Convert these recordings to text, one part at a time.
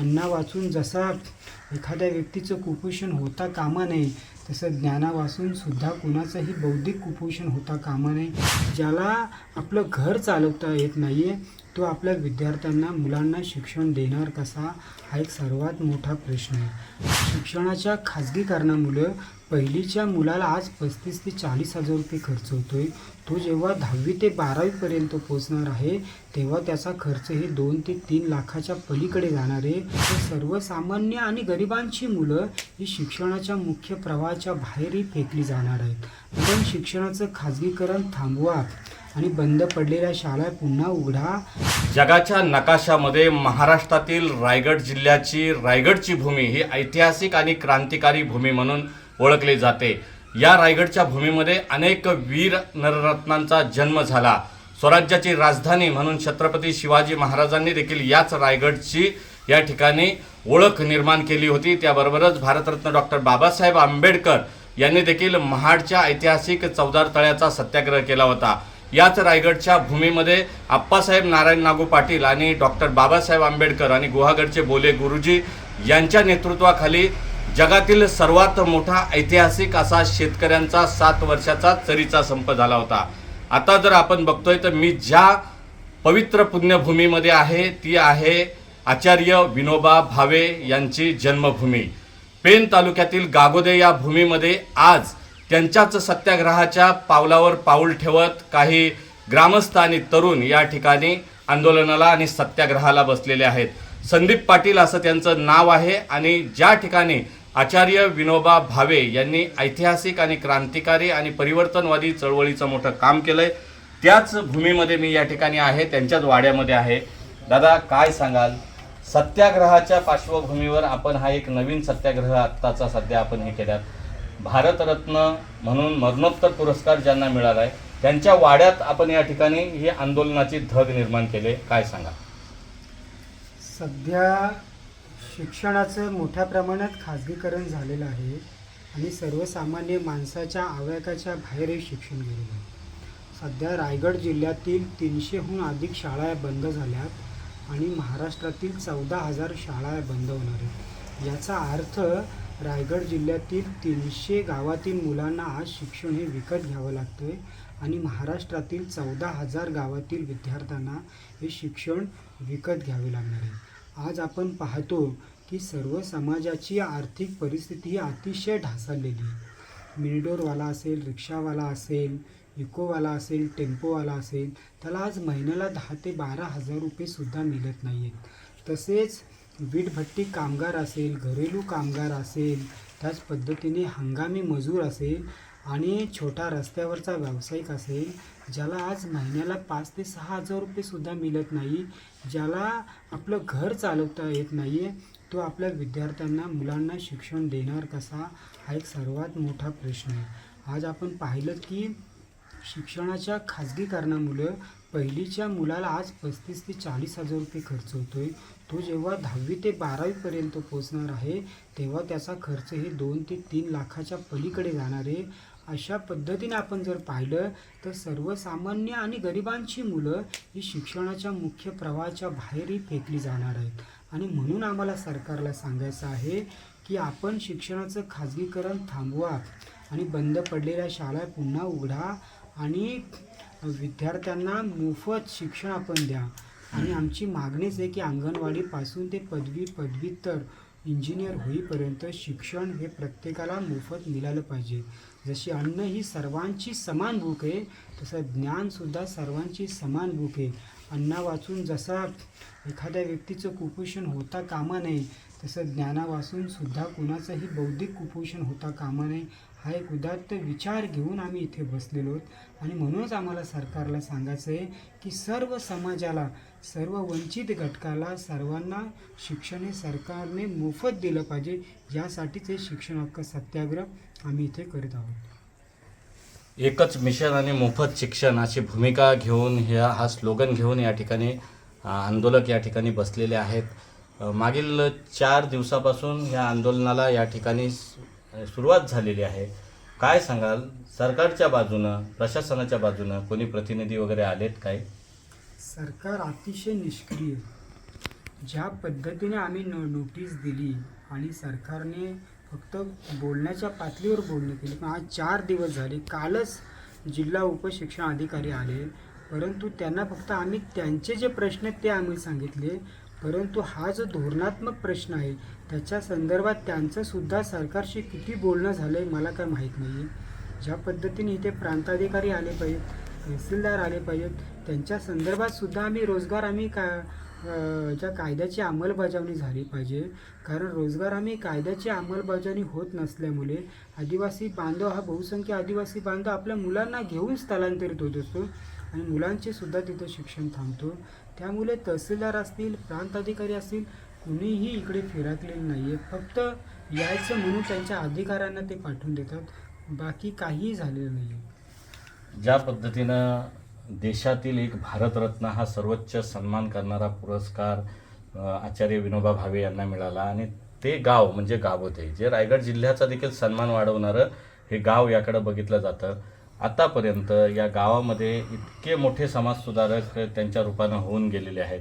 अन्ना वाचून जसा एखाद्या व्यक्तीचं कुपोषण होता कामा नये तसं ज्ञानावाचून सुद्धा कुणाचंही बौद्धिक कुपोषण होता कामा नये ज्याला आपलं घर चालवता येत नाही आहे तो आपल्या विद्यार्थ्यांना मुलांना शिक्षण देणार कसा हा एक सर्वात मोठा प्रश्न आहे. शिक्षणाच्या खाजगीकरणामुळं पहिलीच्या मुलाला आज पस्तीस ते चाळीस हजार रुपये खर्च होतो आहे तो जेव्हा दहावी ते बारावीपर्यंत पोचणार आहे तेव्हा त्याचा खर्च हे दोन ते तीन लाखाच्या पलीकडे जाणार आहे. तर सर्वसामान्य आणि गरिबांची मुलं ही शिक्षणाच्या मुख्य प्रवाहाच्या बाहेरही फेकली जाणार आहेत. पण शिक्षणाचं खाजगीकरण थांबवा. आणि बंद पडलेल्या शाळा पुन्हा उघडा. जगाच्या नकाशामध्ये महाराष्ट्रातील रायगड जिल्ह्याची रायगडची भूमी ही ऐतिहासिक आणि क्रांतिकारी भूमी म्हणून ओळखली जाते. या रायगडच्या भूमीमध्ये अनेक वीर नररत्नांचा जन्म झाला. स्वराज्याची राजधानी म्हणून छत्रपती शिवाजी महाराजांनी देखील याच रायगडची या ठिकाणी ओळख निर्माण केली होती. त्याबरोबरच भारतरत्न डॉक्टर बाबासाहेब आंबेडकर यांनी देखील महाडच्या ऐतिहासिक चौदार तळ्याचा सत्याग्रह केला होता. याच रायगडच्या भूमीमध्ये आप्पासाहेब नारायण नागू पाटील आणि डॉक्टर बाबासाहेब आंबेडकर आणि गुहागडचे बोले गुरुजी यांच्या नेतृत्वाखाली जगातील सर्वात मोठा ऐतिहासिक असा शेतकऱ्यांचा सात वर्षाचा चरीचा संप झाला होता. आता जर आपण बघतोय तर मी ज्या पवित्र पुण्यभूमीमध्ये आहे ती आहे आचार्य विनोबा भावे यांची जन्मभूमी. पेन तालुक्यातील गागोदे या भूमीमध्ये आज त्यांच्याच सत्याग्रहाच्या पावलावर पाऊल ठेवत काही ग्रामस्थ आणि तरुण या ठिकाणी आंदोलनाला आणि सत्याग्रहाला बसलेले आहेत. संदीप पाटील असं त्यांचं नाव आहे आणि ज्या ठिकाणी आचार्य विनोबा भावे यांनी ऐतिहासिक आणि क्रांतिकारी आणि परिवर्तनवादी चळवळीचं मोठं काम केलं आहे त्याच भूमीमध्ये मी या ठिकाणी आहे त्यांच्याच वाड्यामध्ये आहे. दादा काय सांगाल? सत्याग्रहाच्या पार्श्वभूमीवर आपण हा एक नवीन सत्याग्रह आत्ताचा सध्या आपण हे केल्यात. भारतरत्न म्हणून मरणोत्तर पुरस्कार ज्यांना मिळाला आहे त्यांच्या वाड्यात आपण या ठिकाणी ही आंदोलनाची धग निर्माण केले काय सांगा सध्या शिक्षणाचं मोठ्या प्रमाणात खाजगीकरण झालेलं आहे आणि सर्वसामान्य माणसाच्या आवाकाच्या बाहेरही शिक्षण गेलेलं आहे. सध्या रायगड जिल्ह्यातील तीनशेहून अधिक शाळा बंद झाल्यात आणि महाराष्ट्रातील चौदा हजार शाळा बंद होणार आहेत. याचा अर्थ रायगड जिल्ह्यातील तीनशे गावातील मुलांना आज शिक्षण हे विकत घ्यावं लागतं आहे आणि महाराष्ट्रातील चौदा हजार गावातील विद्यार्थ्यांना हे शिक्षण विकत घ्यावे लागणार आहे. आज आपण पाहतो की सर्व समाजाची आर्थिक परिस्थिती ही अतिशय ढासळलेली आहे. मिनिडोरवाला असेल रिक्षावाला असेल इकोवाला असेल टेम्पोवाला असेल त्याला आज महिन्याला दहा ते बारा हजार रुपयेसुद्धा मिळत नाही आहेत तसेच वीटभट्टी कामगार असेल घरेलू कामगार असेल त्याच पद्धतीने हंगामी मजूर असेल आणि छोटा रस्त्यावरचा व्यावसायिक असेल ज्याला आज महिन्याला पाच ते सहा हजार रुपयेसुद्धा मिळत नाही ज्याला आपलं घर चालवता येत नाही आहे तो आपल्या विद्यार्थ्यांना मुलांना शिक्षण देणार कसा? हा एक सर्वात मोठा प्रश्न आहे. आज आपण पाहिलं की शिक्षणाच्या खाजगीकरणामुळं पहिलीच्या मुलाला आज पस्तीस ते चाळीस हजार रुपये खर्च होतोय. तो जेव्हा दहावी ते बारावीपर्यंत पोचणार आहे तेव्हा त्याचा खर्च हे दोन ते तीन लाखाच्या पलीकडे जाणार आहे. अशा पद्धतीने आपण जर पाहिलं तर सर्वसामान्य आणि गरिबांची मुलं ही शिक्षणाच्या मुख्य प्रवाहाच्या बाहेरही फेकली जाणार आहेत. आणि म्हणून आम्हाला सरकारला सांगायचं आहे की आपण शिक्षणाचं खाजगीकरण थांबवा आणि बंद पडलेल्या शाळा पुन्हा उघडा आणि विद्यार्थ्यांना मोफत शिक्षण आपण द्या. आणि आमची मागणीच आहे की अंगणवाडीपासून ते पदवी पदव्युत्तर इंजिनियर होईपर्यंत शिक्षण हे प्रत्येकाला मोफत मिळालं पाहिजे. जशी अन्न ही सर्वांची समान भूक आहे तसं ज्ञानसुद्धा सर्वांची समान भूक आहे. अन्ना वाचून जसा एखाद्या व्यक्तीचं कुपोषण होता कामा नये तसं ज्ञानावाचून सुद्धा कुणाचंही बौद्धिक कुपोषण होता कामा नये. हा एक उदात्त विचार घेऊन आम्ही इथे बसलेलो आहोत. आणि म्हणूनच आम्हाला सरकारला सांगायचं आहे की सर्व समाजाला सर्व वंचित घटकाला सर्वांना शिक्षण हे सरकारने मोफत दिलं पाहिजे. यासाठीच हे शिक्षण हक्क सत्याग्रह आम्ही इथे करीत आहोत. एकच मिशन आणि मोफत शिक्षण अशी भूमिका घेऊन ह्या हा स्लोगन घेऊन या ठिकाणी आंदोलक या ठिकाणी बसलेले आहेत. मागील चार दिवसापासून या आंदोलनाला या ठिकाणी सुरुवात झालेली आहे. काय सांगाल? सरकारच्या बाजूनं प्रशासनाच्या बाजूनं कोणी प्रतिनिधी वगैरे आलेत काय? सरकार अतिशय निष्क्रिय. ज्या पद्धतीने आम्ही नो नोटीस दिली आणि सरकारने फक्त बोलण्याच्या पातळीवर बोलणं केली पण आज चार दिवस झाले. कालच जिल्हा उपशिक्षण अधिकारी आले परंतु त्यांना फक्त आम्ही त्यांचे जे प्रश्न आहेत ते आम्ही सांगितले. परंतु हा जो धोरणात्मक प्रश्न आहे त्याच्या संदर्भात त्यांचंसुद्धा सरकारशी किती बोलणं झालं आहे मला काय माहीत नाही आहे ज्या पद्धतीने इथे प्रांताधिकारी आले पाहिजेत तहसीलदार आले पाहिजेत त्यांच्या संदर्भात सुद्धा आम्ही रोजगार आम्ही का ज्या कायद्याची अंमलबजावणी झाली पाहिजे. कारण रोजगार आम्ही कायद्याची अंमलबजावणी होत नसल्यामुळे आदिवासी बांधव हा बहुसंख्य आदिवासी बांधव आपल्या मुलांना घेऊन स्थलांतरित होत असतो आणि मुलांचे सुद्धा तिथं शिक्षण थांबतो. त्यामुळे तहसीलदार असतील प्रांत अधिकारी असतील कुणीही इकडे फिरकलेलं नाही आहे फक्त यायचं म्हणून त्यांच्या अधिकाऱ्यांना ते पाठवून देतात. बाकी काहीही झालेलं नाही आहे ज्या पद्धतीनं देशातील एक भारतरत्न हा सर्वोच्च सन्मान करणारा पुरस्कार आचार्य विनोबा भावे यांना मिळाला आणि ते गाव म्हणजे गाव होते जे रायगड जिल्ह्याचा देखील सन्मान वाढवणारं हे गाव याकडं बघितलं जातं. आतापर्यंत या गावामध्ये इतके मोठे समाजसुधारक त्यांच्या रूपानं होऊन गेलेले आहेत.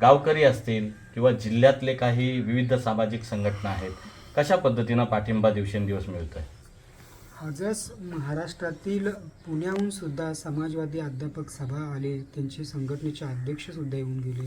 गावकरी असतील किंवा जिल्ह्यातले काही विविध सामाजिक संघटना आहेत कशा पद्धतीनं पाठिंबा दिवसेंदिवस मिळतोय? आजच महाराष्ट्रातील पुण्याहून सुद्धा समाजवादी अध्यापक सभा आले त्यांचे संघटनेचे अध्यक्षसुद्धा येऊन गेले.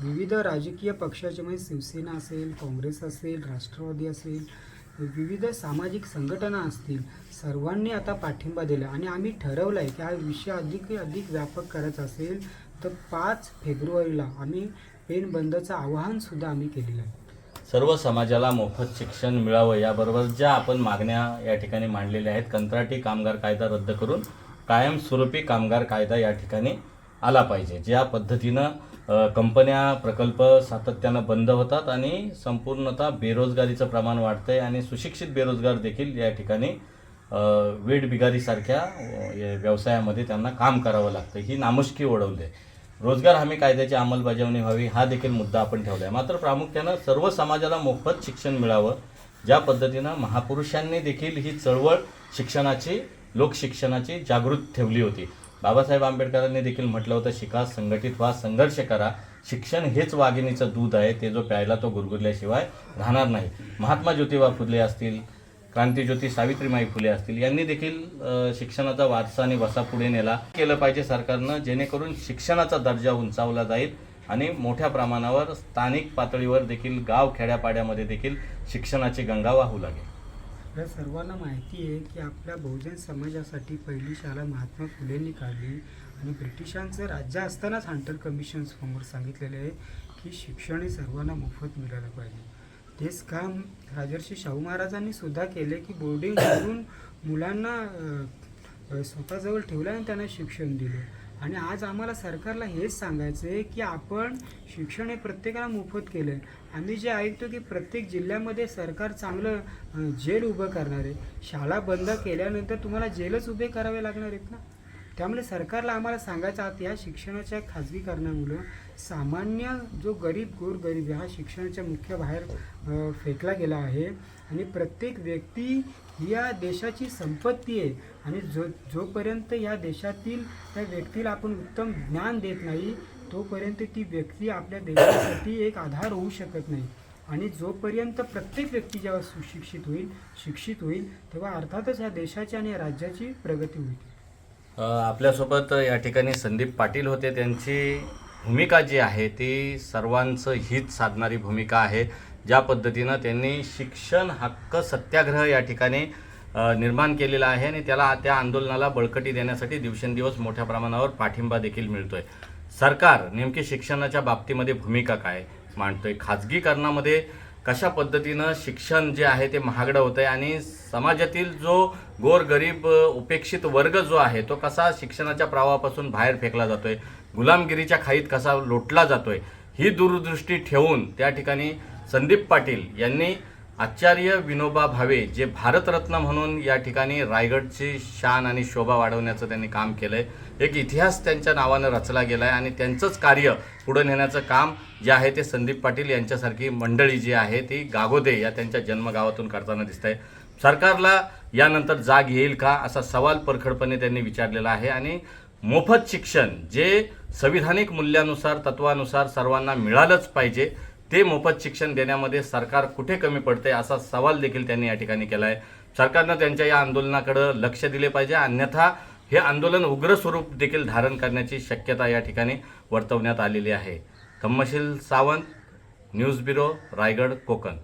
विविध राजकीय पक्षाचे म्हणजे शिवसेना असेल काँग्रेस असेल राष्ट्रवादी असेल विविध सामाजिक संघटना असतील सर्वांनी आता पाठिंबा दिला आणि आम्ही ठरवलं आहे की हा विषय अधिक अधिक व्यापक करायचा असेल तर पाच फेब्रुवारीला आम्ही पेन बंदचं आवाहन सुद्धा आम्ही केलेलं आहे. सर्व समाजाला मोफत शिक्षण मिळावं याबरोबर ज्या आपण मागण्या या ठिकाणी मांडलेल्या आहेत कंत्राटी कामगार कायदा रद्द करून कायमस्वरूपी कामगार कायदा या ठिकाणी आला पाहिजे. ज्या पद्धतीनं कंपन्या प्रकल्प सातत्यानं बंद होतात आणि संपूर्णतः बेरोजगारीचं प्रमाण वाढतं आहे आणि सुशिक्षित बेरोजगार देखील या ठिकाणी अ, वेठबिगारीसारख्या व्यवसायामध्ये त्यांना काम करावं लागतं ही नामुष्की ओढवली आहे रोजगार हमी कायद्याची अंमलबजावणी व्हावी हा देखील मुद्दा आपण ठेवला आहे मात्र प्रामुख्यानं सर्व समाजाला मोफत शिक्षण मिळावं ज्या पद्धतीनं महापुरुषांनी देखील ही चळवळ शिक्षणाची लोकशिक्षणाची जागृत ठेवली होती. बाबासाहेब आंबेडकरांनी देखील म्हटलं होतं शिका संघटित व्हा संघर्ष करा. शिक्षण हेच वाघिणीचं दूध आहे. ते जो प्यायला तो गुरगुरल्याशिवाय राहणार नाही. महात्मा ज्योतिबा फुले असतील क्रांतीज्योती सावित्रीमाई फुले असतील यांनी देखील शिक्षणाचा वारसा आणि वसा पुढे नेला. केलं पाहिजे सरकारनं जेणेकरून शिक्षणाचा दर्जा उंचावला जाईल आणि मोठ्या प्रमाणावर स्थानिक पातळीवर देखील गाव खेड्यापाड्यामध्ये देखील शिक्षणाची गंगा वाहू लागेल. आपल्या सर्वांना माहिती आहे की आपल्या बहुजन समाजासाठी पहिली शाळा महात्मा फुलेंनी काढली आणि ब्रिटिशांचं राज्य असतानाच हंटर कमिशन समोर सांगितलेलं आहे की शिक्षण हे सर्वांना मोफत मिळालं पाहिजे. तेच काम राजर्षी शाहू महाराजांनी सुद्धा केले की बोर्डिंग करून मुलांना स्वतःजवळ ठेवलं आणि त्यांना शिक्षण दिलं. आणि आज आम्हाला सरकारला हेच सांगायचं आहे की आपण शिक्षण हे प्रत्येकाला मोफत केलं आहे आम्ही जे ऐकतो की प्रत्येक जिल्ह्यामध्ये सरकार चांगलं जेल उभं करणार आहे. शाळा बंद केल्यानंतर तुम्हाला जेलच उभे करावे लागणार आहेत ना? त्यामुळे सरकारला आम्हाला सांगायचं आता या शिक्षणाच्या खाजगीकरणामुळं सामान्य जो गरीब गोरगरीब आहे हा शिक्षणाच्या मुख्य बाहेर फेकला गेला आहे. आणि प्रत्येक व्यक्ती ही या देशाची संपत्ती आहे. आणि जो जोपर्यंत या देशातील त्या व्यक्तीला आपण उत्तम ज्ञान देत नाही तोपर्यंत ती व्यक्ती आपल्या देशासाठी एक आधार होऊ शकत नाही. आणि जोपर्यंत प्रत्येक व्यक्ती जेव्हा सुशिक्षित होईल शिक्षित होईल तेव्हा अर्थातच या देशाची आणि या राज्याची प्रगती होईल. आपल्यासोबत या ठिकाणी संदीप पाटील होते. त्यांची भूमिका जी आहे ती सर्वांचं हित साधणारी भूमिका आहे. ज्या पद्धतीनं त्यांनी शिक्षण हक्क सत्याग्रह या ठिकाणी निर्माण केलेला आहे आणि त्याला त्या आंदोलनाला बळकटी देण्यासाठी दिवसेंदिवस मोठ्या प्रमाणावर पाठिंबा देखील मिळतोय. सरकार नेमकी शिक्षणाच्या बाबतीमध्ये भूमिका काय मांडतोय? खाजगीकरणामध्ये कशा पद्धतीनं शिक्षण जे आहे ते महागडं होतं आहे आणि समाजातील जो गोरगरीब उपेक्षित वर्ग जो आहे तो कसा शिक्षणाच्या प्रवाहापासून बाहेर फेकला जातोय? गुलामगिरीच्या खाईत कसा लोटला जातोय? ही दूरदृष्टी ठेवून त्या ठिकाणी संदीप पाटील यांनी आचार्य विनोबा भावे जे भारतरत्न म्हणून या ठिकाणी रायगडची शान आणि शोभा वाढवण्याचं त्यांनी काम केलं आहे एक इतिहास त्यांच्या नावानं रचला गेला आहे आणि त्यांचंच कार्य पुढे नेण्याचं काम जे आहे ते संदीप पाटील यांच्यासारखी मंडळी जी आहे ती गागोदे या त्यांच्या जन्मगावातून करताना दिसत आहे सरकारला यानंतर जाग येईल का असा सवाल परखडपणे त्यांनी विचारलेला आहे आणि मोफत शिक्षण जे संविधानिक मूल्यानुसार तत्वानुसार सर्वांना मिळालंच पाहिजे ते मोफत शिक्षण देण्यामध्ये सरकार कुठे कमी पडते असा सवाल देखील त्यांनी या ठिकाणी केला आहे सरकारनं त्यांच्या या आंदोलनाकडे लक्ष दिले पाहिजे अन्यथा हे आंदोलन उग्र स्वरूप देखील धारण करण्याची शक्यता या ठिकाणी वर्तवण्यात आलेली आहे. Kammashil Sawant news bureau Raigad Konkan.